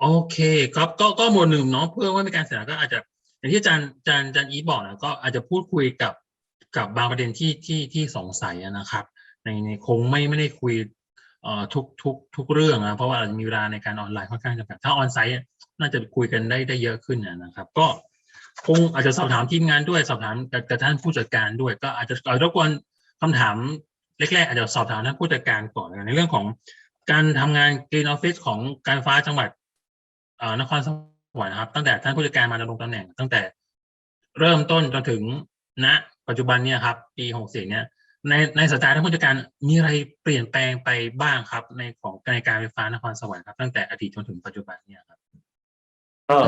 โอเคครับก็ก็หมวดหนึ่งเนาะเพื่อว่าในการเสนอก็อาจจะอย่างที่อาจารย์อาจารย์อาจารย์อีทบอกนะก็อาจจะพูดคุยกับกับบางประเด็นที่ที่ที่สงสัยนะครับ ในในคงไม่ไม่ได้คุยเอ่อทุกทุกทุกเรื่องนะเพราะว่าอาจจะมีเวลาในการออนไลน์ค่อนข้างจำกัดถ้าออนไซต์น่าจะคุยกันได้ได้เยอะขึ้นนะครับ ก็คงอาจจะสอบถามทีมงานด้วยสอบถามกับท่านผู้จัดการด้วย ก็อาจจะอาจจะรบกวนคำถามแรกๆอาจจะสอบถามท่านผู้จัดการก่อนในเรื่องของการทำงาน Green Office ของการไฟฟ้าจังหวัด นครสวรรค์นะครับ ตั้งแต่ท่านผู้จัดการมาดำรงตำแหน่ง ตั้งแต่เริ่มต้นจนถึงณปัจจุบันเนี่ยครับปีหกสี่เนี่ยในในสายตาท่านผู้จัดการมีอะไรเปลี่ยนแปลงไปบ้างครับ ในของในการไฟฟ้านครสวรรค์ครับ ตั้งแต่อดีตจนถึงปัจจุบันเนี่ยครับก็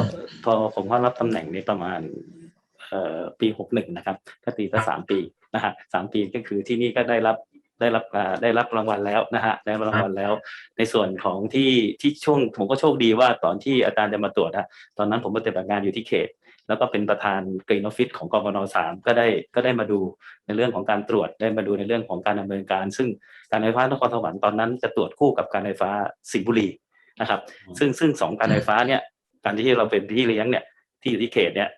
พอผมเข้ารับตำแหน่งนี้ประมาณเอ่อปีหกหนึ่งนะครับก็ตีครัก็บสามปีนะฮะสามปีก็คือที่นี่ก็ได้รับ ได้รับอ่าได้รับรางวัลแล้วนะฮะได้รับรางวัลแล้ว ในส่วนของที่ที่ช่วงผมก็โชคดีว่าตอนที่อาจารย์จะมาตรวจฮะตอนนั้นผมปฏิบัติงานอยู่ที่เขต แล้วก็เป็นประธานกรีนออฟฟิศของกบนสามก็ได้ก็ได้มาดูในเรื่องของการตรวจได้มาดูในเรื่องของการดำเนินการ ซึ่งการไฟฟ้านครสวรรค์ตอนนั้นจะตรวจคู่กับการไฟฟ้าสิงห์บุรีนะครับอืมซึ่งซึ่งสองการไฟฟ้าเนี่ยการที่เราเป็นพี่เลี้ยงเนี่ยที่อยู่ที่เขตเนี่ย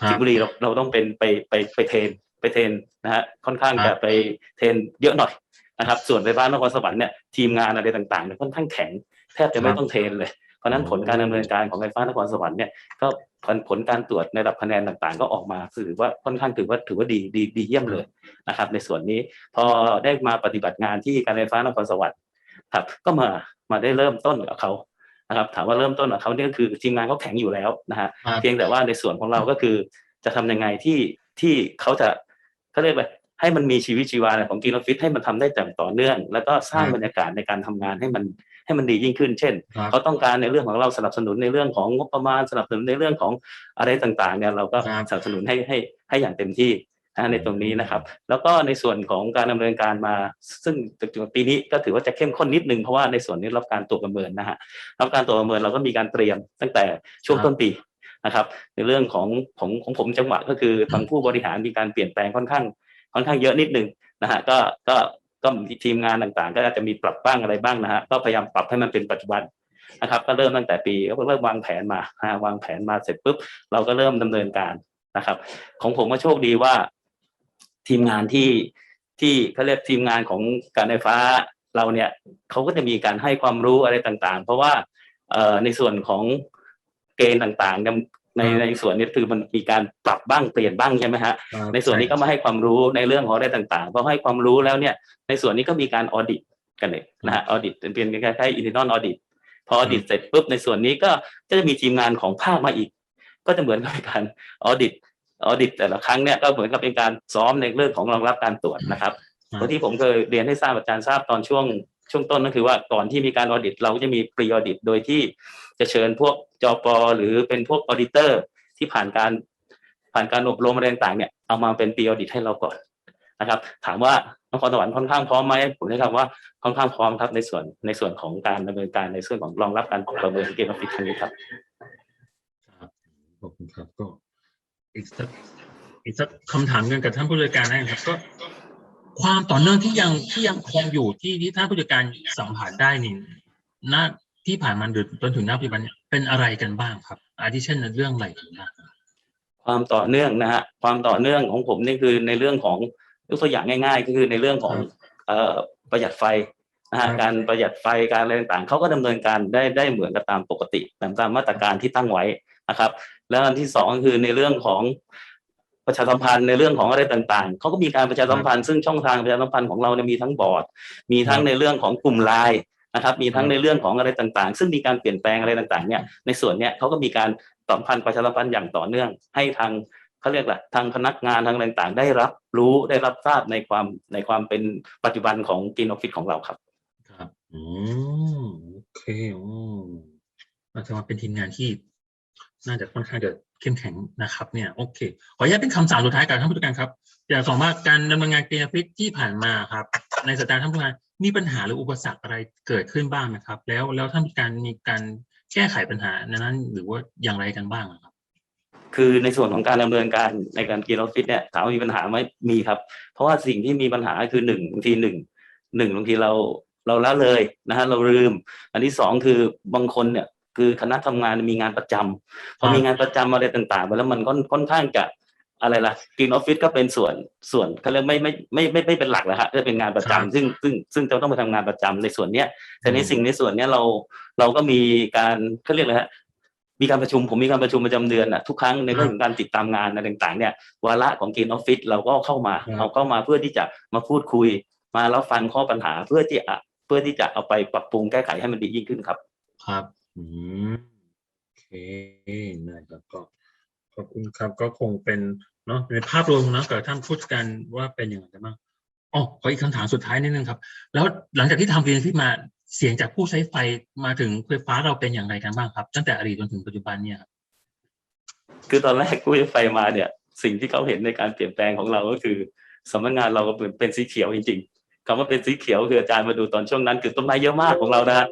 ครัสิบงห์บุรีเราเราต้องเป็นไปไปไปเทรนไป เทรนนะฮะค่อนข้างครัจะบไปเทรนเยอะหน่อยนะครับ ส่วนไฟฟ้านครสวรรค์เนี่ยทีมงานอะไรต่างๆเนี่ยค่อนข้างแข็งแทบจะไม่ต้องเทรนเลยเพราะฉะนั้นผลการดำเนินการของไฟฟ้านครสวรรค์เนี่ยก็ผลผลการตรวจในระดับคะแนนต่างๆ ก็ออกมาถือว่าค่อนข้างถือว่าถือว่าดีดีดีเยี่ยมเลยนะครับ ในส่วนนี้พอได้มาปฏิบัติงานที่การไฟฟ้านครสวรรค์ครับ ก็มามาได้เริ่มต้นกับเขานะครับถามว่าเริ่มต้นกับเขาเนี่ยคือทีมงานเขาแข็งอยู่แล้วนะฮะครับเพียงแต่ว่าในส่วนของเราก็คือจะทำยังไงที่ที่เขาจะ เขาเรียกว่าให้มันมีชีวิตชีวาในของกินออฟฟิศให้มันทำได้อย่างต่อเนื่อง แล้วก็สร้างครับบรรยากาศในการทำงานให้มันให้มันดียิ่งขึ้น เช่นครับเขาต้องการในเรื่องของเราสนับสนุนในเรื่องของงบประมาณสนับสนุนในเรื่องของอะไรต่างๆเนี่ยเราก็ครับสนับสนุนให้ให้ให้อย่างเต็มที่นะในตรงนี้นะครับ แล้วก็ในส่วนของการดำเนินการมา ซึ่งถึงปีนี้ก็ถือว่าจะเข้มข้นนิดนึงเพราะว่าในส่วนนี้รับการตรวจประเมินนะฮะรับการตรวจประเมินเราก็มีการเตรียมตั้งแต่ช่วงครับต้นปี นะครับ ในเรื่องของของของผมจังหวัดก็คือทางผู้บริหารมีการเปลี่ยนแปลงค่อนข้างค่อนข้างเยอะนิดนึงนะฮะก็ก็ก็ทีมงานต่างๆ ก็อาจจะมีปรับบ้างอะไรบ้างนะฮะก็พยายามปรับให้มันเป็นปัจจุบันนะครับ ก็เริ่มตั้งแต่ปีก็เริ่มวางแผนมาฮะวางแผนมาเสร็จปุ๊บเราก็เริ่มดำเนินการนะครับ ของผมก็โชคดีว่า ทีมงานที่ที่เขาเรียกทีมงานของการไฟฟ้าเราเนี่ยเขาก็จะมีการให้ความรู้อะไรต่างๆ เพราะว่าเอ่อในส่วนของ เกณฑ์ต่างๆเนี่ยในครับในส่วนนี้คือมันมีการปรับบ้างเปลี่ยนบ้างใช่ไหมฮะครับในส่วนนี้ก็มาให้ความรู้ในเรื่องของอะไรต่างๆพอให้ความรู้แล้วเนี่ยในส่วนนี้ก็มีการออดิตกันเลยนะฮะออดิตเป็นคล้ายๆอินเทอร์นอลออดิตพอออดิตเสร็จปุ๊บในส่วนนี้ก็ก็จะมีทีมงานของภาคมาอีก ก็จะเหมือนกับเป็นการออดิตออดิตแต่ละครั้งเนี่ยก็เหมือนกับเป็นการซ้อมในเรื่องของรองรับการตรวจนะครับครับเพราะที่ผมเคยเรียนให้ทราบอาจารย์ทราบตอนช่วงช่วงต้นก็คือว่าก่อนที่มีการออดิตเราก็จะมีปรีออดิตโดยที่ จะเชิญพวกจอปอหรือเป็นพวกออดิเตอร์ที่ผ่านการผ่านการอบรมอะไรต่างๆเนี่ยเอามาเป็นปีออดิตให้เราก่อนนะครับ ถามว่านครสวรรค์ค่อนข้างพร้อมไหมผมได้คำว่าค่อนข้างพร้อมครับในส่วนในส่วนของการดำเนินการในส่วนของรองรับการประเมินเกณฑ์ออฟฟิศครั้งนี้ครับครับขอบคุณครับก็อีกสักอีกสักคำถามกันกับท่านผู้จัดการนะครับ ก็ความต่อเนื่องที่ยังที่ยังคงอยู่ที่ที่ท่านผู้จัดการสัมผัสได้นี่ณ ที่ผ่านมาจนถึงณปัจจุบันเนี่ยเป็นอะไรกันบ้างครับ อาทิเช่นเรื่องอะไรกันบ้างครับความต่อเนื่องนะฮะความต่อเนื่องของผมนี่คือในเรื่องของยกตัวอย่างง่าย ๆ ก็คือในเรื่องของครับเอ่อประหยัดไฟนะฮะครับการประหยัดไฟการอะไรต่างๆเขาก็ดำเนินการได้ได้เหมือนกับตามปกติตามตามมาตรการที่ตั้งไว้นะครับ แล้วอันที่สองก็คือในเรื่องของประชาสัมพันธ์ในเรื่องของอะไรต่างๆ เขาก็มีการประชาสัมพันธ์ซึ่งช่องทางประชาสัมพันธ์ของเราเนี่ยมีทั้งบอร์ด มีทั้งในเรื่องของกลุ่มไลน์ นะครับมีทั้งในเรื่องของอะไรต่างๆ ซึ่งมีการเปลี่ยนแปลงอะไรต่างๆเนี่ยในส่วนเนี้ยเขาก็มีการสัมพันธ์ประชาสัมพันธ์อย่างต่อเนื่อง ให้ทางเขาเรียกแหละไรทางพนักงานทางอะไรต่างๆ ได้รับรู้ได้รับทราบในความในความเป็นปัจจุบันของกินออฟฟิศของเราครับครับอืมโอเคอืมอาจจะมาเป็นทีมงานที่น่าจะค่อนข้างจะเข้มแข็งนะครับเนี่ยโอเค ขออนุญาตเป็นคำสั่งสุดท้ายกับท่านผู้จัดการครับ อยากสอบว่าการดำเนินงานเกมฟิกที่ผ่านมาครับ ในสายตาท่านผู้จัดการ มีปัญหาหรืออุปสรรคอะไรเกิดขึ้นบ้างไหมครับ แล้วแล้วท่านผู้จัดการมีการแก้ไขปัญหานั้น หรือว่าอย่างไรกันบ้างครับ คือในส่วนของการดำเนินการในการกินออฟฟิศเนี่ยถามว่ามีปัญหาไหมมีครับ เพราะว่าสิ่งที่มีปัญหาคือหนึ่งบางทีหนึ่งหนึ่งบางทีเราเราละเลยนะฮะเราลืม อันที่สองคือบางคนเนี่ยคือคณะทำงานมีงานประจำพอมีงานประจำอะไรต่างๆไปแล้วมันค่อนค่อนข้างจะ อะไรล่ะกินออฟฟิศก็เป็นส่วนส่วนเขาเรียกไม่ไม่ไม่ไม่ไม่เป็นหลักแล้วฮะก็เป็นงานประจำครับซึ่งซึ่งซึ่งจะต้องไปทำงานประจำในส่วนเนี้ยแต่ในสิ่งในส่วนเนี้ยเราเราก็มีการเขาเรียกอะไรฮะมีการประชุมผมมีการประชุมประจำเดือนอะทุกครั้งในเรื่องของการติดตามงานอะไรต่างๆ เนี่ยวาระของกินออฟฟิศเราก็เข้ามาครับเอาเข้ามาเพื่อที่จะมาพูดคุย มาแล้วฟังข้อปัญหาเพื่อที่จะเพื่อที่จะเอาไปปรับปรุงแก้ไขให้มันดียิ่งขึ้นครับ ครับ อืมโอเคได้ครับก็ ขอบคุณครับก็คงเป็นเนาะในภาพรวมนะกับท่านผู้จัดการว่าเป็นอย่างไรกันบ้างอ๋อขออีกคำถามสุดท้ายนิดนึงครับ แล้วหลังจากที่ทำเรียนที่มาเสียงจากผู้ใช้ไฟมาถึงไฟฟ้าเราเป็นอย่างไรกันบ้างครับ ตั้งแต่อดีตจนถึงปัจจุบันเนี่ยครับคือตอนแรกกู้ไฟมาเนี่ย สิ่งที่เขาเห็นในการเปลี่ยนแปลงของเราก็คือสำนักงานเราก็เป็นเป็นสีเขียวจริงๆคำว่าเป็นสีเขียวคืออาจารย์มาดูตอนช่วงนั้น คือต้นไม้เยอะมากของเรานะฮะ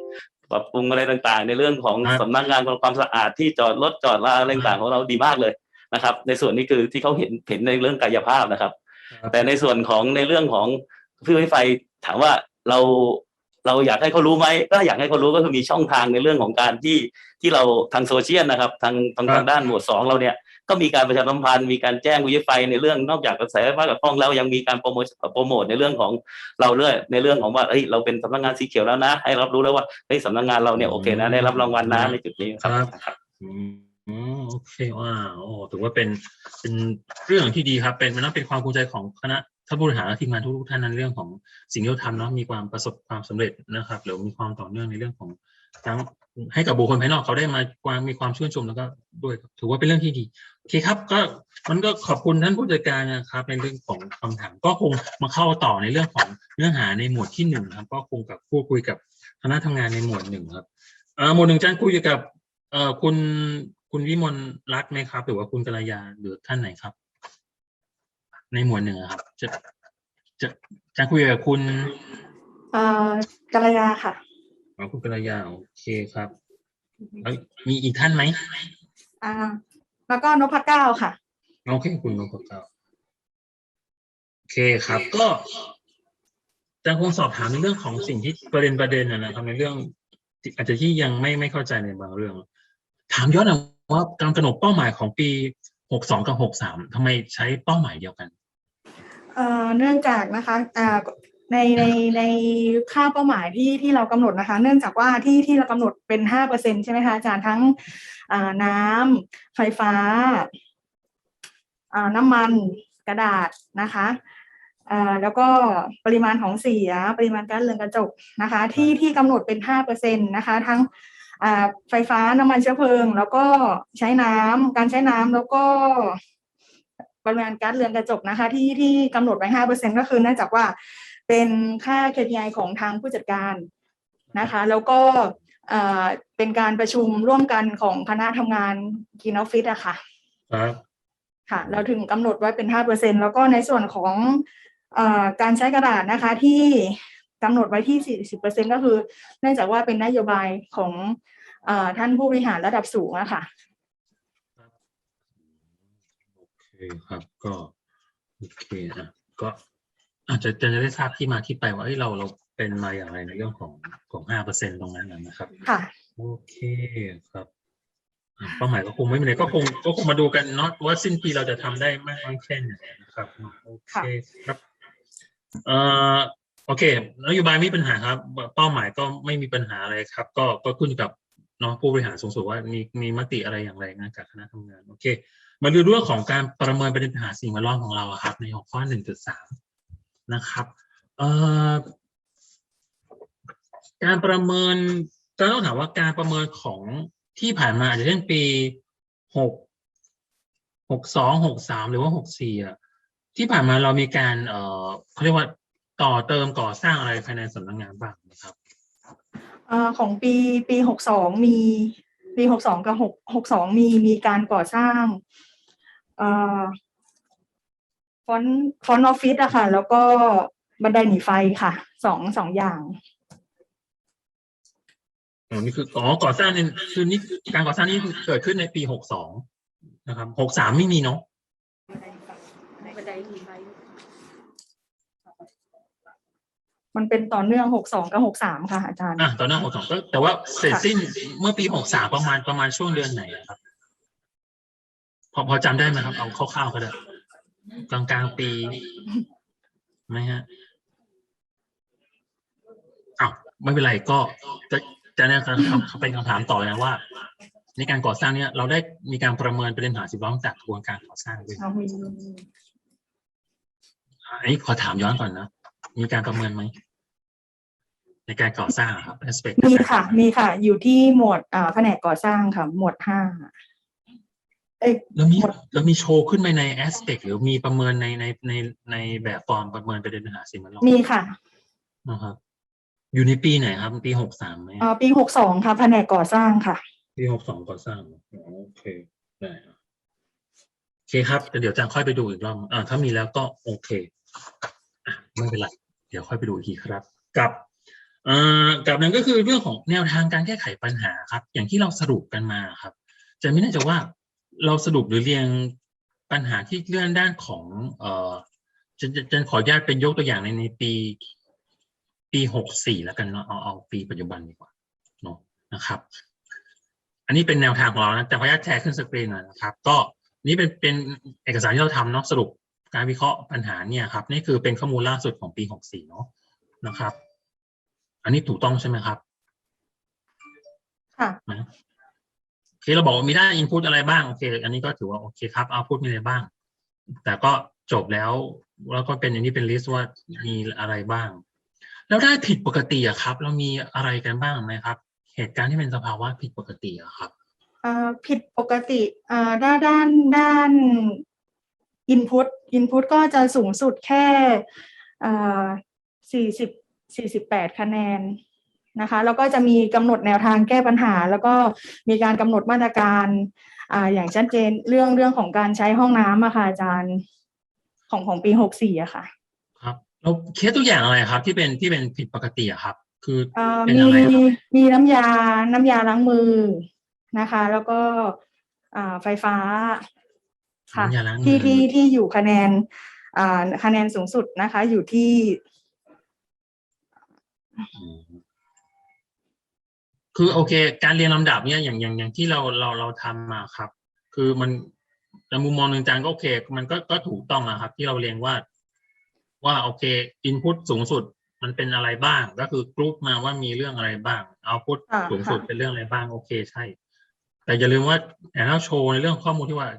ปรับปรุงอะไรต่างๆ ในเรื่องของครับสำนักงานความสะอาดที่จอดรถจอดลาอะไรต่างๆของเราดีมากเลยนะครับ ในส่วนนี้คือที่เขาเห็นเห็นในเรื่องกายภาพนะครับ แต่ในส่วนของในเรื่องของผู้ใช้ไฟถามว่าเราเราอยากให้เขารู้ไหมก็อยากให้เขารู้ก็คือมีช่องทางในเรื่องของการที่ที่เราทางโซเชียลนะครับ ทางทางครับทางด้านหมวดสองเราเนี่ย ก็มีการประชาสัมพันธ์มีการแจ้งวิทยุไฟในเรื่องนอกจากกระแสไฟฟ้ากับห้องแล้วยังมีการโปรโมทโปรโมทในเรื่องของเราเรื่อยในเรื่องของว่าเฮ้ยเราเป็นสำนักงานสีเขียวแล้วนะ ให้รับรู้แล้วว่าเฮ้ยสำนักงานเราเนี่ยโอเคนะได้รับรางวัลนะในจุดนี้ครับครับอืมอืมโอเคว้าวโอ้ถือว่าเป็นเป็นเรื่องที่ดีครับ เป็นมันเป็นความภูมิใจของคณะท่านผู้บริหารและทีมงานทุกๆท่านในเรื่องของสิ่งที่เราทำเนาะมีความประสบความสำเร็จนะครับหรือมีความต่อเนื่องในเรื่องของทั้ง ให้กับบุคคลภายนอกเขาได้มาความมีความชื่นชมแล้วก็ด้วยถือว่าเป็นเรื่องที่ดีโอเคครับ ก็มันก็ขอบคุณท่านผู้จัดการนะครับ ในเรื่องของคำถามก็คงมาเข้าต่อในเรื่องของเนื้อหาในหมวดที่หนึ่งครับก็คงกับพูดคุยกับคณะทำงานในหมวดหนึ่งครับหมวดหนึ่งจะคุยกับเอ่อคุณคุณวิมลรัตน์ไหมครับ หรือว่าคุณกัลยาหรือท่านไหนครับ ในหมวดหนึ่งอครับ จะจะจะคุยกับคุณกัลยาค่ะ อ๋อคุณกัลยาโอเคครับแล้วมีอีกท่านไหมอ่า แล้วก็นพเก้าค่ะโอเคคุณนพเก้าโอเคครับ ก็จะคงสอบถามในเรื่องของสิ่งที่ประเด็นประเด็นนะนะครับในเรื่องที่อาจจะที่ยังไม่ไม่เข้าใจในบางเรื่อง ถามย้อนหน่อยว่าการกำหนดเป้าหมายของปีหกสองกับหกสามทำไมใช้เป้าหมายเดียวกัน เอ่อเนื่องจากนะคะอ่า ในในในค่าเป้าหมายที่ที่เรากำหนดนะคะ เนื่องจากว่าที่ที่เรากำหนดเป็นห้าเปอร์เซ็นใช่ไหมคะอาจารย์ทั้งอ่าน้ำไฟฟ้าอ่าน้ำมันกระดาษนะคะอ่าแล้วก็ปริมาณของเสียปริมาณก๊าซเรือนกระจกนะคะ ที่ที่กำหนดเป็นห้าเปอร์เซ็นนะคะ ทั้งอ่าไฟฟ้าน้ำมันเชื้อเพลิง แล้วก็ใช้น้ำการใช้น้ำแล้วก็ปริมาณก๊าซเรือนกระจกนะคะ ที่ที่กำหนดไว้ห้าเปอร์เซ็นก็คือเนื่องจากว่า เป็นค่า KPI ของทางผู้จัดการนะคะ แล้วก็เอ่อเป็นการประชุมร่วมกันของคณะทำงานกินออฟฟิศอะค่ะครับค่ะ เราถึงกำหนดไว้เป็นห้าเปอร์เซ็นแล้วก็ในส่วนของเอ่อการใช้กระดาษนะคะที่กำหนดไว้ที่สี่สิบเปอร์เซ็นก็คือเนื่องจากว่าเป็นนโยบายของเอ่อท่านผู้บริหารระดับสูงอะค่ะโอเคครับก็โอเคนะก็ อาจจะจะได้ทราบที่มาที่ไปว่าเอ้ยเราเราเป็นมาอย่างไรในเรื่องของของห้าเปอร์เซ็นตรงนั้นนะนะครับ ค่ะ โอเคครับอะเป้าหมายก็คงไม่มีอะไรก็คงก็คงมาดูกันเนาะว่าสิ้นปีเราจะทำได้มากน้อยแค่ไหนนะครับโอเคครับเอ่อโอเคนโยบายไม่มีปัญหาครับ เป้าหมายก็ไม่มีปัญหาอะไรครับ ก็ก็ขึ้นอยู่กับเนาะผู้บริหารสูงสุดว่ามีมีมติอะไรอย่างไรนะจากคณะทำงานโอเค มาดูเรื่องของการประเมินประเด็นปัญหาสิ่งแวดล้อมของเราอะครับ ในหัวข้อหนึ่งจุดสาม นะครับการประเมินก็ต้องถามว่าการประเมินของที่ผ่านมาอาจจะเช่นปีหกหกสองหกสามหรือว่าหกสี่อะที่ผ่านมาเรามีการเอ่อเขาเรียกว่าต่อเติมก่อสร้างอะไรภายในสำนักงานบ้างนะครับเอ่อของปีปีหกสองมีปีหกสองกับหกหกสองมีมีการก่อสร้างเอ่อ ฟอนต์ฟอนต์ออฟฟิศอะค่ะ แล้วก็บันไดหนีไฟค่ะสองสองอย่างอ๋อนี่คืออ๋อก่อสร้างนี่คือนี่การก่อสร้างนี่เกิดขึ้นในปีหกสองนะครับหกสามไม่มีเนาะบันไดหนีไฟมันเป็นต่อเนื่องหกสองกับหกสามค่ะอาจารย์อะตอนนั้นหกสองก็แต่ว่าเสร็จสิ้นเมื่อปีหกสามประมาณประมาณช่วงเดือนไหนอะครับ พอพอจำได้ไหมครับ เอาคร่าวๆก็ได้ กลางกลางๆปีไหมฮะอ้าวไม่เป็นไรก็จะจะเนี่ยครับเป็นคำถามต่อเลยนะว่า ในการก่อสร้างเนี่ย เราได้มีการประเมินประเด็นปัญหาสิ่งแวดล้อมจากกระบวนการก่อสร้างด้วยเอามีอันนี้ขอถามย้อนก่อนนะ มีการประเมินไหมในการก่อสร้างอะครับ aspect มีค่ะ มีค่ะ อยู่ที่หมวดอ่าแผนกก่อสร้างค่ะ หมวดห้าเอ้ย แล้วมีแล้วมีโชว์ขึ้นไปใน aspect หรือมีประเมินในในในในแบบฟอร์มประเมินประเด็นปัญหาสิ่งแวดล้อมมีค่ะนะครับอยู่ในปีไหนครับ ปีหกสามไหมอ่าปีหกสองค่ะแผนกก่อสร้างค่ะ ปีหกสองก่อสร้างอ๋อโอเคได้ครับโอเคครับแต่เดี๋ยวจะค่อยไปดูอีกรอบอ่าถ้ามีแล้วก็โอเคอะไม่เป็นไรเดี๋ยวค่อยไปดูอีกทีครับ กับเอ่อกับนั้นก็คือเรื่องของแนวทางการแก้ไขปัญหาครับ อย่างที่เราสรุปกันมาครับจะไม่แน่ใจว่า เราสรุปหรือเรียงปัญหาที่เรื่องด้านของเอ่อจะจะจะขออนุญาตเป็นยกตัวอย่างในในปี ปีหกสี่แล้วกันเนาะเอาเอาปีปัจจุบันดีกว่าเนาะนะครับ อันนี้เป็นแนวทางของเรานะแต่ขออนุญาตแชร์ขึ้นสกรีนหน่อยนะครับ ก็นี่เป็นเป็นเอกสารที่เราทำเนาะสรุปการวิเคราะห์ปัญหาเนี่ยครับ นี่คือเป็นข้อมูลล่าสุดของปีหกสี่เนาะนะครับ อันนี้ถูกต้องใช่ไหมครับ ค่ะนะ โอเคเราบอกว่ามีได้อินพุตอะไรบ้างโอเค อันนี้ก็ถือว่าโอเคครับเอาพุตมีอะไรบ้าง แต่ก็จบแล้วแล้วก็เป็นอันนี้เป็นลิสต์ว่ามีอะไรบ้าง แล้วได้ผิดปกติอะครับ เรามีอะไรกันบ้างไหมครับ เหตุการณ์ที่เป็นสภาวะผิดปกติอะครับผิดปกติด้านด้านด้าน input input ก็จะสูงสุดแค่สี่สิบสี่สิบแปดคะแนน นะคะแล้วก็จะมีกำหนดแนวทางแก้ปัญหา แล้วก็มีการกำหนดมาตรการอ่าอย่างชัดเจนเรื่องเรื่องของการใช้ห้องน้ำอะค่ะอาจารย์ของของปีหกสี่อะค่ะครับเราเคสตัวอย่างอะไรครับ ที่เป็นที่เป็นผิดปกติอะครับ คืออ่าเป็นมีอะไรครับมีน้ำยาน้ำยาล้างมือนะคะ แล้วก็อ่าไฟฟ้าค่ะน้ำยาล้างมืที่อที่ที่อยู่คะแนนอ่าคะแนนสูงสุดนะคะ อยู่ที่อืม คือโอเค การเรียงลำดับเนี่ยอย่างอย่างอย่างที่เราเราเราทำมาครับ คือมันในมุมมองหนึ่งจานก็โอเค มันก็ก็ถูกต้องนะครับ ที่เราเรียงว่า ว่าโอเคอินพุตสูงสุดมันเป็นอะไรบ้าง ก็คือกรุ๊ปมาว่ามีเรื่องอะไรบ้างเอาพุตอ่าสูงสุดค่ะเป็นเรื่องอะไรบ้างโอเคใช่ แต่อย่าลืมว่าแต่ถ้าโชว์ในเรื่องข้อมูลที่ว่า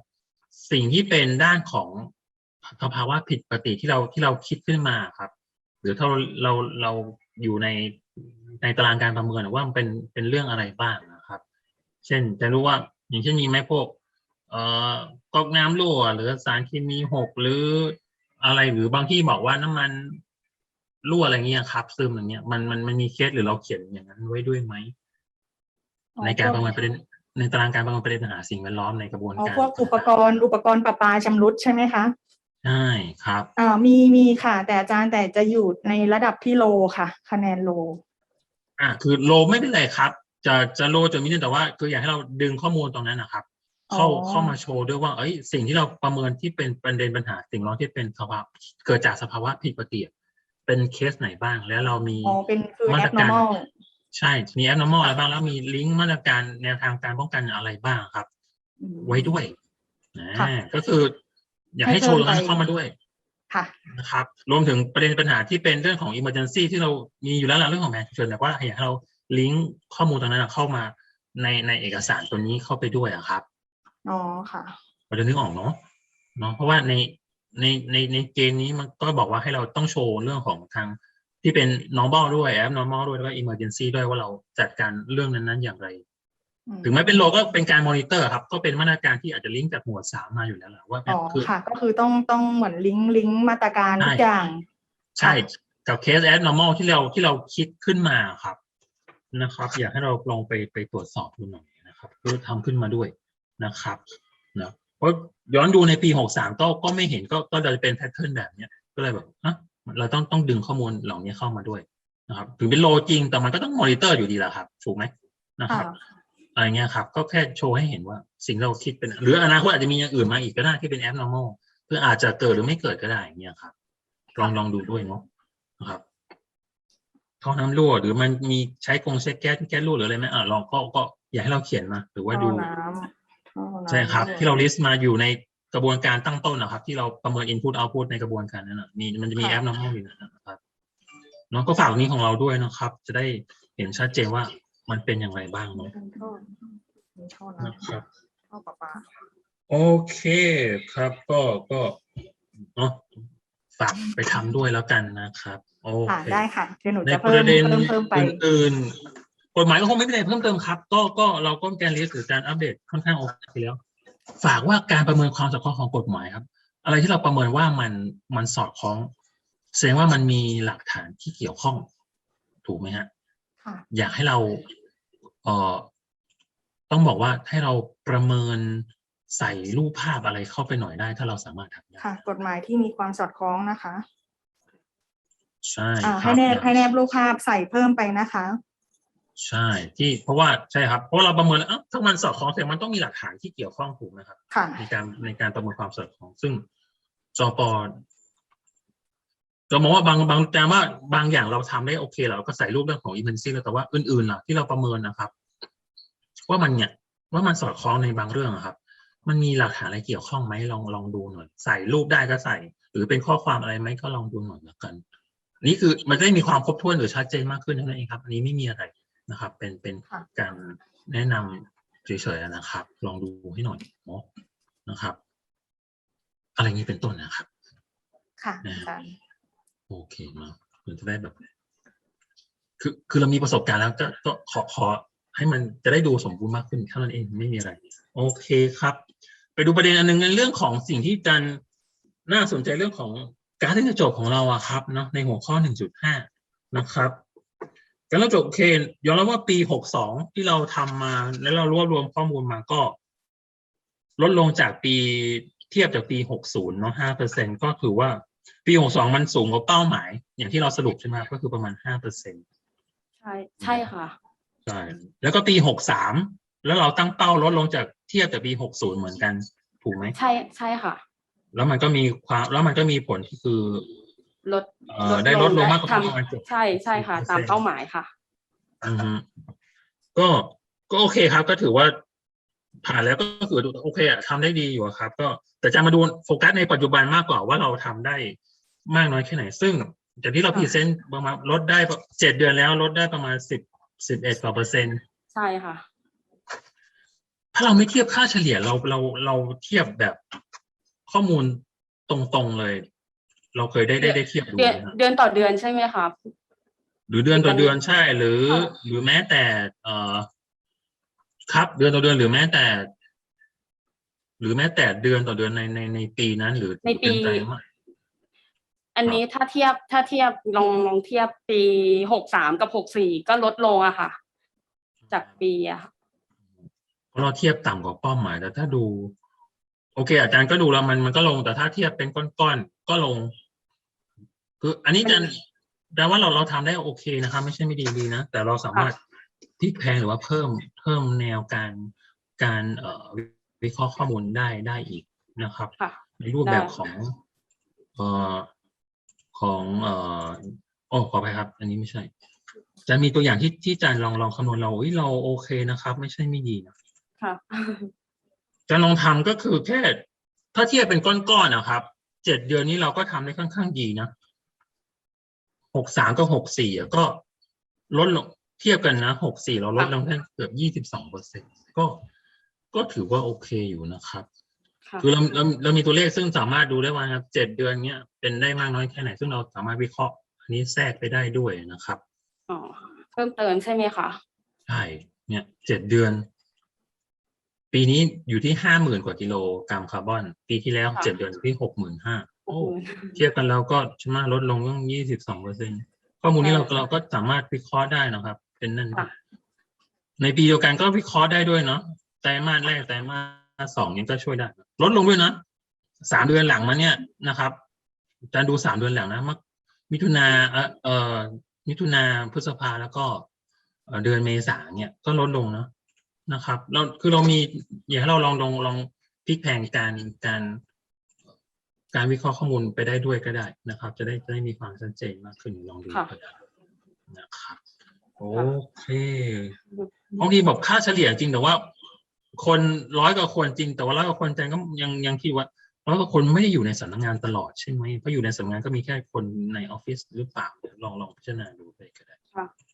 สิ่งที่เป็นด้านของสภาวะผิดปกติที่เราที่เราคิดขึ้นมาครับ หรือถ้าเราเราเรา อยู่ในในตารางการประเมินว่ามันเป็นเป็นเรื่องอะไรบ้างนะครับ เช่นจะรู้ว่าอย่างเช่นมีไหมพวกเอ่อก๊อกน้ำรั่วหรือสารเคมีหกหรืออะไรหรือบางที่บอกว่าน้ำมันรั่วอะไรเงี้ยครับ ซึมอย่างเงี้ยมันมันมันมีเคสหรือเราเขียนอย่างนั้นไว้ด้วยไหมอ๋อในการพวกประเมินประเด็นในตารางการประเมินประเด็นปัญหาสิ่งแวดล้อมในกระบวนอ๋อการพวกอุปกรณ์อุปกรณ์ประปาชำรุดใช่ไหมคะ ใช่ครับอ่ามีมีค่ะ แต่อาจารย์แต่จะอยู่ในระดับที่โลค่ะ คะแนนโล อ่าคือโลไม่เป็นไรครับ จะจะโลจะมินิแต่ว่าคืออยากให้เราดึงข้อมูลตรงนั้นนะครับ เข้าอ๋อ เข้ามาโชว์ด้วยว่าเอ้ยสิ่งที่เราประเมินที่เป็นประเด็นปัญหา สิ่งร้อนที่เป็นสภาวะเกิดจากสภาวะผิดปกติเป็นเคสไหนบ้างแล้วเรามี อ๋อเป็นคือ มาตรการ abnormal ใช่มี abnormal อะไรบ้างแล้วมีลิงก์มาตรการแนวทางการป้องกันอะไรบ้างครับ อืม ไว้ด้วยนะค่ะ ก็คือ อยากให้ให้โชว์ตรงเพิ่นั้มนไปเข้ามาด้วยค่ะนะครับ รวมถึงประเด็นปัญหาที่เป็นเรื่องของ emergency ที่เรามีอยู่แล้วล่ะเรื่องของแผนฉุกเฉินแต่ว่าอยากให้เราลิงก์ข้อมูลตรงนั้นนะเข้ามาในในเอกสารตัวนี้เข้าไปด้วยอะครับอ๋อค่ะเราจะนึกออกเนาะเนาะเพราะว่าในในในในเกณฑ์นี้มันก็บอกว่าให้เราต้องโชว์เรื่องของทางที่เป็น normal ด้วย abnormal ด้วยแล้วก็ emergency ด้วยว่าเราจัดการเรื่องนั้นๆอย่างไรอืม ถึงแม้เป็นโลก็เป็นการมอนิเตอร์ครับ ก็เป็นมาตรการที่อาจจะลิงก์จากหมวดสามมาอยู่แล้วแหละว่าแบอ๋บอคือค่ะ ก็คือต้องต้องเหมือนลิงก์ลิงก์มาตรการทุกใช่อย่าง ใช่กับเคส abnormal ที่เราที่เราคิดขึ้นมาครับ นะครับ อยากให้เราลองไปไปตรวจสอบดูหน่อยนะครับคือทำขึ้นมาด้วยนะครับนะเพราะย้อนดูในปีหกสามก็ก็ไม่เห็นก็ก็จะเป็นแพทเทิร์นแบบเนี้ย ก็เลยแบบฮะเราต้องต้องดึงข้อมูลเหล่านี้เข้ามาด้วยนะครับ ถึงเป็นโลจริงแต่มันก็ต้องมอนิเตอร์อยู่ดีแหละครับ ถูกไหมนะคค่ะรับ อะไรเงี้ยครับ ก็แค่โชว์ให้เห็นว่าสิ่งที่เราคิดเป็น หรืออนาคตอาจจะมีอย่างอื่นมาอีกก็ได้ที่เป็น abnormal เพื่ออาจจะเกิดหรือไม่เกิดก็ได้อย่างเงี้ยครับ ลองลองดูด้วยเนาะนะครับท่อน้ำรั่วหรือมันมีใช้กงใช้แก๊สแก๊สรั่วหรืออะไรไหมอ่าลองก็ก็อยากให้เราเขียนมา หรือว่าท่ดูอน้ำท่อน้ำใช่ครับ ที่เรา list มาอยู่ในกระบวนการตั้งต้นนะครับ ที่เราประเมิน input output ในกระบวนการนั้นนะมีมันจะมีแอปน้ำมันอยู่นะครับเน้องก็ฝากนี้ของเราด้วยนะครับ จะได้เห็นชัดเจนว่า มันเป็นอย่างไรบ้างเนาะเป็นท่อมีท่อนะน้ำครับท่อประปาโอเคครับ ก็ก็เนาะฝากไปทำด้วยแล้วกันนะครับโอค่ะเคได้ค่ะเดี๋ยวหนูในจะปเพิ่มระเด็นเพิ่มเพิ่มไปอื่นๆกฎหมายก็คงไม่มีอะไรเพิ่มเติมครับ ก็ก็เราก็มีการรีสหรือการอัปเดตค่อนข้างโอเคแล้ว ฝากว่าการประเมินความสอดคล้องของกฎหมายครับ อะไรที่เราประเมินว่ามันมันสอดคล้อง แสดงว่ามันมีหลักฐานที่เกี่ยวข้อง ถูกไหมฮะค่ะ อยากให้เราเอ่อต้องบอกว่าให้เราประเมินใส่รูปภาพอะไรเข้าไปหน่อยได้ ถ้าเราสามารถทำได้ค่ะ กฎหมายที่มีความสอดคล้องนะคะใช่อ่าคให้รับแนบให้แนบรูปภาพใส่เพิ่มไปนะคะ ใช่ ที่เพราะว่าใช่ครับเพราะเราประเมินแล้วเอ้าถ้ามันสอดคล้องแต่มันต้องมีหลักฐานที่เกี่ยวข้องถูกนะครับ ค่ะ ในการในการประเมินความสอดคล้องซึ่งจป จะมองว่าบางบางแต่ว่าบางอย่างเราทำได้โอเคเราก็ใส่รูปเรื่องของ emergency แล้วแต่ว่าอื่นๆล่ะที่เราประเมินนะครับ ว่ามันเนี่ยว่ามันสอดคล้องในบางเรื่องอะครับ มันมีหลักฐานอะไรเกี่ยวข้องไหมลองลองดูหน่อย ใส่รูปได้ก็ใส่ หรือเป็นข้อความอะไรไหมก็ลองดูหน่อยแล้วกัน นี่คือมันจะได้มีความครบถ้วนหรือชัดเจนมากขึ้นเท่านั้นเองครับ อันนี้ไม่มีอะไรนะครับ เป็นเป็นค่ะการแนะนำเฉยๆนะครับ ลองดูให้หน่อยเนาะนะครับ อะไรนี้เป็นต้นนะครับ ค่ะอาจารย์ โอเคมามันจะได้แบบ คือคือเรามีประสบการณ์แล้วก็ก็ขอขอให้มันจะได้ดูสมบูรณ์มากขึ้นเท่านั้นเองไม่มีอะไร โอเคครับ ไปดูประเด็นอันหนึงในเรื่องของสิ่งที่จันน่าสนใจเรื่องของการเล่นกระจกของเราอะครับเนาะในหัวข้อ 1.5 นะครับ การเล่นกระจกโอเคยอมรับว่าปี 62 ที่เราทำมา แล้วเรารวบรวมข้อมูลมาก็ ลดลงจากปีเทียบจากปี 60 เนาะ5%ก็คือว่า ปี62มันสูงกว่าเป้าหมาย อย่างที่เราสรุปใช่ไหมครับก็คือประมาณ5%ใช่ใช่ค่ะใช่แล้วก็ปี63แล้วเราตั้งเป้าลดลงจากเทียบจากปี60เหมือนกัน ถูกไหมใช่ใช่ค่ะ แล้วมันก็มีความแล้วมันก็มีผลที่คือลดเอ่อได้ลดลงมากกว่าทประมาณำใช่ใช่ค่ะ ตามเป้าหมายค่ะอือฮึก็ก็โอเคครับ ก็ถือว่า ผ่านแล้วก็คือโอเคอะทำได้ดีอยู่อะครับ ก็แต่จะมาดูโฟกัสในปัจจุบันมากกว่าว่าเราทำได้มากน้อยแค่ไหน ซึ่งจากที่เราพรีเซนต์ประมาณลดได้เจ็ดเดือนแล้วลดได้ประมาณสิบสิบเอ็ดกว่าเปอร์เซ็นต์ใช่ค่ะ ถ้าเราไม่เทียบค่าเฉลี่ยเราเราเราเทียบแบบข้อมูลตรงๆเลย เราเคยได้ได้ได้เทียบดูเดือนไหมครับเดือนต่อเดือนใช่ไหมคะหรือเดือนต่อเดือนใช่หรือค่ะหรือแม้แต่เอ่อ ครับเดือนต่อเดือนหรือแม้แต่ หรือแม้แต่เดือนต่อเดือนในในในปีนั้น หรือในปีเดือไตรมาส อันนี้ถ้าเทียบถ้าเทียบลองลองเทียบปีหกสามกับหกสี่ก็ลดลงอะค่ะ จากปีอะค่ะเพราะเราเทียบต่ำกว่าเป้าหมาย แต่ถ้าดู โอเค อาจารย์ก็ดูแล้วมันมันก็ลงแต่ถ้าเทียบเป็นก้อนๆก็ลง คืออันนี้อาจารย์แปลว่าเราเราทำได้โอเคนะครับ ไม่ใช่ไม่ดีดีนะ แต่เราสามารถ พลิกแพลงหรือว่าเพิ่มเพิ่มแนวการการเอ่อวิเคราะห์ข้อมูลได้ได้อีกนะครับค่ะในรูปแบบได้ของเอ่อของเอ่อโอ้ขอไปครับ อันนี้ไม่ใช่ จะมีตัวอย่างที่ที่อาจารย์ลองลองคำนวณเราเอ้ยเราโอเคนะครับ ไม่ใช่ไม่ดีนะค่ะจะลองทำก็คือแค่ถ้าเทียบเป็นก้อนๆนะครับเจ็ดเดือนนี้เราก็ทำได้ค่อนข้างดีนะหกสามกับหกสี่ก็ลดลง เทียบกันนะหกสี่เราลดลงแค่เกือบยี่สิบสองเปอร์เซ็นก็ก็ถือว่าโอเคอยู่นะครับค่ะคือเราเราเรามีตัวเลขซึ่งสามารถดูได้ว่าครับเจ็ดเดือนเนี้ยเป็นได้มากน้อยแค่ไหน ซึ่งเราสามารถวิเคราะห์อันนี้แทรกไปได้ด้วยนะครับอ๋อเพิ่มเติมใช่ไหมคะใช่เนี่ยเจ็ดเดือน ปีนี้อยู่ที่ห้าหมื่นกว่ากิโลกรัมคาร์บอน ปีที่แล้วค่ะเจ็ดเดือนอยู่ที่หกหมื่นห้าโอ้โอ้โหเทียบกันแล้วก็ชมาลดลงตั้งยี่สิบสองเปอร์เซ็นข้อมูลนี้เราใช่เราก็สามารถวิเคราะห์ได้นะครับ เป็นนั่นค่ะในปีเดียวกันก็วิเคราะห์ได้ด้วยเนาะไตรมาสแรกไตรมาสสองนี้ก็ช่วยได้ ลดลงด้วยนะสามเดือนหลังมาเนี่ยนะครับอาจารย์ดูสามเดือนหลังนะมักมิถุนาเอ่อเอ่อมิถุนาพฤษภาแล้วก็เอ่อเดือนเมษาเนี่ยก็ลดลงเนาะนะครับเราคือเรามีอยากให้เราลองลองลองพลิกแพลงการการการวิเคราะห์ข้อมูลไปได้ด้วยก็ได้นะครับ จะได้จะได้มีความชัดเจนมากขึ้นลองดูค่ะก็ได้นะครับ โอเคบางทีแบบค่าเฉลี่ยจริงแต่ว่า คนร้อยกว่าคนจริง แต่ว่าร้อยกว่าคนอาจารย์ก็ยังยังคิดว่าร้อยกว่าคนไม่ได้อยู่ในสำนักงานตลอดใช่ไหมเพราะอยู่ในสำนักงานก็มีแค่คนในออฟฟิศหรือเปล่าเดี๋ยวลองลองพิจารณาดูไปก็ได้ค่ะนะครับ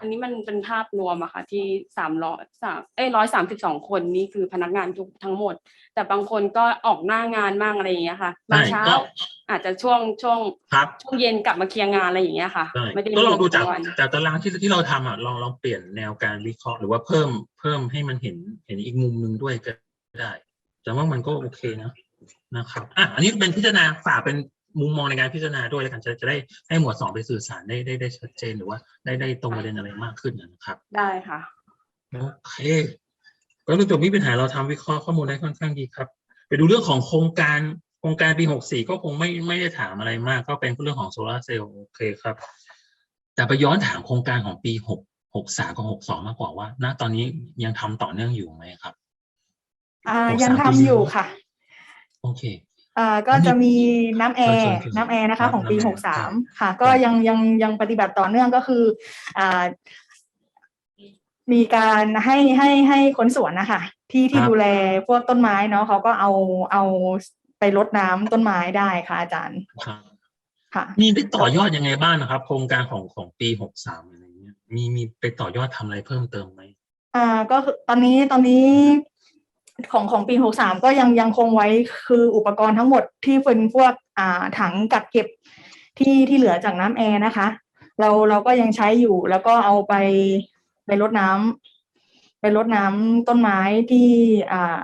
อันนี้มันเป็นภาพรวมอะค่ะ ที่สามร้อยสามเอ้ร้อยสามสิบสองคนนี่คือพนักงานทุกทั้งหมด แต่บางคนก็ออกหน้างานบ้างอะไรอย่างเงี้ยค่ะบางใช่เช้าก็อาจจะช่วงช่วงครับช่วงเย็นกลับมาเคลียร์งานอะไรอย่างเงี้ยค่ะใช่ไม่ได้ก็ลองดูจากทั้วันจากตารางที่ที่เราทำอะลองลองเปลี่ยนแนวการวิเคราะห์หรือว่าเพิ่มเพิ่มให้มันเห็นเห็นอีกมุมหนึ่งด้วยก็ได้แต่ว่ามันก็โอเคนะนะครับอะอันนี้เป็นพิจารณาฝากเป็น มุมมองในการพิจารณาด้วยแล้วกันจะจะได้ให้หมวดสองไปสื่อสารได้ได้ได้ชัดเจนหรือว่าได้ได้ตรงประเด็นอะไรมากขึ้นนะครับ ได้ค่ะโอเคก็รู้ตัวมีปัญหาเราทำวิเคราะห์ข้อมูลได้ค่อนข้างดีครับ ไปดูเรื่องของโครงการโครงการปีหกสี่ก็คงไม่ไม่ได้ถามอะไรมาก ก็เป็นเรื่องของโซลาร์เซลล์โอเคครับ แต่ไปย้อนถามโครงการของปีหกหกสามกับหกสองมากกว่าว่า ณตอนนี้ยังทำต่อเนื่องอยู่ไหมครับ อ่าหกสามยังปีทำอยู่ค่ะ โอเคอ่า ก็จะมีน้ำแอเชิร์ญเชิญน้ำแอร์นะครัคะบของปีน้ำแอร์หกสามครับค่ะ ก็ยังยังยังปฏิบัติต่อเนื่องก็คืออ่ามีการให้ให้ให้คนสวนนะคะที่ที่ครับดูแลพวกต้นไม้เนาะเขาก็เอาเอาไปรดน้ำต้นไม้ได้ค่ะอาจารย์ครับค่ะมีไปต่อยอดยังไงบ้างนะครับ โครงการของของปีหกสามอะไรเงี้ยมีมีไปต่อยอดทำอะไรเพิ่มเติมไหมอ่าก็คือตอนนี้ตอนนี้ ของของปีหกสามก็ยังยังคงไว้คืออุปกรณ์ทั้งหมดที่เป็นพวกอ่าถังกักเก็บที่ที่เหลือจากน้ำแอร์นะคะ เราเราก็ยังใช้อยู่แล้วก็เอาไปไปรดน้ำไปรดน้ำต้นไม้ที่อ่า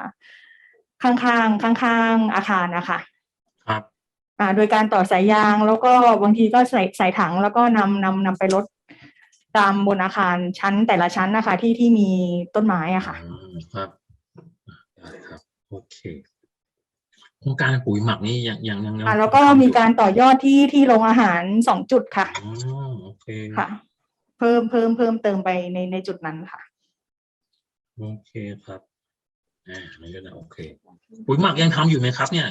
ข้างๆข้างๆอาคารนะคะครับอ่าโดยการต่อสายยางแล้วก็บางทีก็ใส่ใส่ถังแล้วก็นำนำนำไปรดตามบนอาคารชั้นแต่ละชั้นนะคะ ที่ที่มีต้นไม้อะค่ะอืมครับ ได้ครับโอเคโครงการปุ๋ยหมักนี่ยังยังยังยังอ่าแล้วก็มีการต่อยอดที่ที่โรงอาหารสองจุดค่ะอ๋อโอเคค่ะ เพิ่มเพิ่มเพิ่มเติมไปในในจุดนั้นค่ะโอเคครับอ่าไม่ก็ได้โอเค ปุ๋ยหมักยังทำอยู่ไหมครับ เนี่ย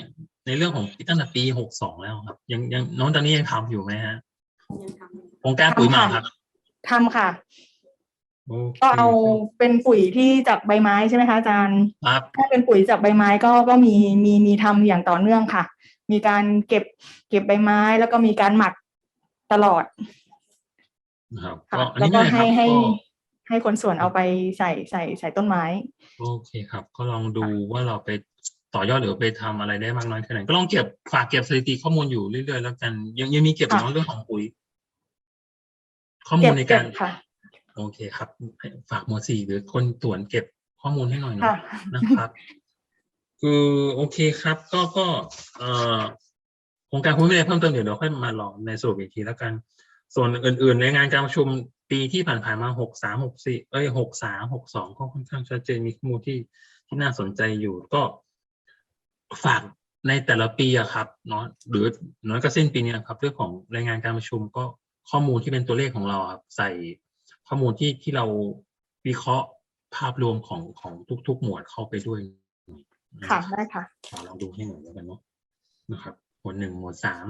ในเรื่องของตั้งแต่ปีหกสองแล้วครับ ยังยังน้องตอนนี้ยังทำอยู่ไหมฮะยังทำโครงการปุ๋ยหมักครับทำค่ะโอเค ก็เอาเป็นปุ๋ยที่จากใบไม้ใช่ไหมคะอาจารย์ครับถ้าเป็นปุ๋ยจากใบไม้ก็ก็มีมีมีทำอย่างต่อเนื่องค่ะ มีการเก็บเก็บใบไม้แล้วก็มีการหมักตลอดนะครับค่ะก็อันแล้วนี้ก็ไม่เป็นไรคให้รับให้ก็ให้คนส่วนเอาไปใส่ใส่ใส่ต้นไม้ โอเคครับ ก็ลองดูว่าเราไปต่อยอดหรือไปทำอะไรได้มากน้อยแค่ไหนก็ลองเก็บฝากเก็บสถิติข้อมูลอยู่เรื่อยๆแล้วกัน ยังยังมีเก็บอยู่ค่ะเนอะเรื่องของปุ๋ย ข้อมูเก็ลบในเก็กาบรค่ะ โอเคครับให้ฝากหมวดสี่หรือคนตรวจเก็บข้อมูลให้หน่อยเนาะค่ะนะครับ คือโอเคครับ ก็ก็เอ่อโครงการคุณไม่ได้เพิ่มเติมเดี๋ยวเดี๋ยวค่อยมาลองในสรุปอีกทีแล้วกัน ส่วนอื่นๆ ในงานการประชุมปีที่ผ่านๆมาหกสามหกสี่เอ้ยหกสามหกสองก็ค่อนข้างชัดเจนมีข้อมูลที่ที่น่าสนใจอยู่ก็ฝากในแต่ละปีอะครับเนาะหรือน้อยก็สิ้นปีเนี้ครับ เรื่องของรายงานการประชุมก็ข้อมูลที่เป็นตัวเลขของเราครับใส่ ข้อมูลที่ที่เราวิเคราะห์ภาพรวมของของทุก ๆ หมวดเข้าไปด้วยนะค่ะรับได้ค่ะขอลองดูให้หน่อยแล้วกันเนาะนะครับ หมวดหนึ่งหมวดสาม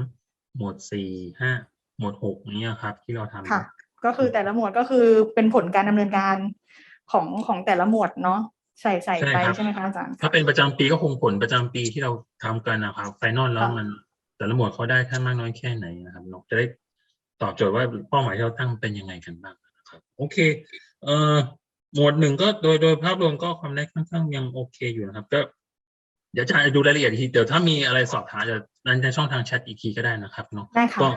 หมวดสี่ห้าหมวดหกนี้ยครับ ที่เราทำค่ะ ก็คือแต่ละหมวดก็คือเป็นผลการดำเนินการของของแต่ละหมวดเนาะใส่ใส่ไปใช่ไหมคะอาจารย์ถ้าเป็นประจำปีก็คงผลประจำปีที่เราทำกันนะครับไฟนอลแล้วค่ะมัน แต่ละหมวดเขาได้แค่มากน้อยแค่ไหนนะครับเนาะจะได้ตอบโจทย์ว่าเป้าหมายที่เราตั้งเป็นยังไงกันบ้างนะครับ โอเค เอ่อหมวดหนึ่งก็โดยโดยภาพรวมก็ความได้ค่อนข้างยังโอเคอยู่นะครับ ก็เดี๋ยวจะดูรายละเอียดอีกทีเดี๋ยวถ้ามีอะไรสอบถามจะในช่องทางแชทอีกทีก็ได้นะครับเนาะได้ค่ะก็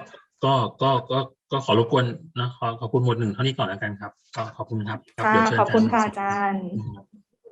ก็ก็ก็ก็ขอรบกวนนะขอขอบคุณหมวดหนึ่งเท่านี้ก่อนแล้วกันครับก็ขอบคุณครับรัค่ะเดี๋ยวเชิญขอบคุณค่ะาจารย์อาจารย์ครับ